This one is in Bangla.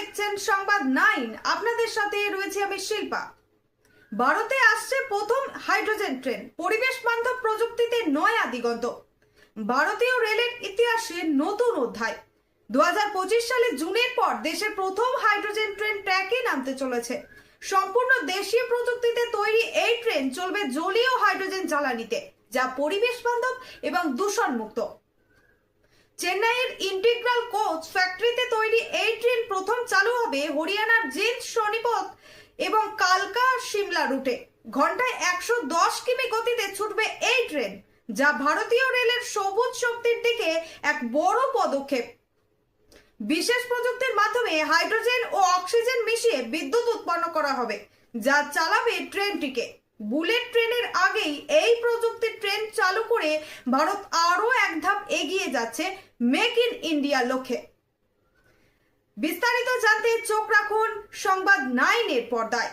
দেখছেন সংবাদ নাইন। আপনাদের সাথে রয়েছে আমি শিল্পা। ভারতে আসছে প্রথম হাইড্রোজেন ট্রেন। পরিবেশ বান্ধব প্রযুক্তিতে নয়া দিগন্ত ভারতীয় রেলের ইতিহাসে নতুন অধ্যায়। দু সালে জুনের পর দেশের প্রথম হাইড্রোজেন ট্রেন ট্র্যাকে নামতে চলেছে। সম্পূর্ণ দেশীয় প্রযুক্তিতে তৈরি এই ট্রেন চলবে জলীয় হাইড্রোজেন জ্বালানিতে, যা পরিবেশ বান্ধব এবং দূষণ মুক্ত চেন্নাইয়ের ইন্টিগ্রাল কোচ ফ্যাক্টরিতে তৈরি এই ট্রেন প্রথম চালু হবে হরিয়ানার জিন্দ সোনিপত এবং কালকা সিমলা রুটে। ঘন্টায় একশো দশ কিমি গতিতে ছুটবে এই ট্রেন, যা ভারতীয় রেলের সবুজ শক্তির দিকে এক বড় পদক্ষেপ। বিশেষ প্রযুক্তির মাধ্যমে হাইড্রোজেন ও অক্সিজেন মিশিয়ে বিদ্যুৎ উৎপন্ন করা হবে, যা চালাবে ট্রেনটিকে। বুলেট ট্রেনের আগেই এই প্রযুক্তির ট্রেন চালু করে ভারত আরও এক ধাপ এগিয়ে যাচ্ছে মেক ইন ইন্ডিয়া লক্ষ্যে। বিস্তারিত জানতে চোখ রাখুন সংবাদ নাইনের পর্দায়।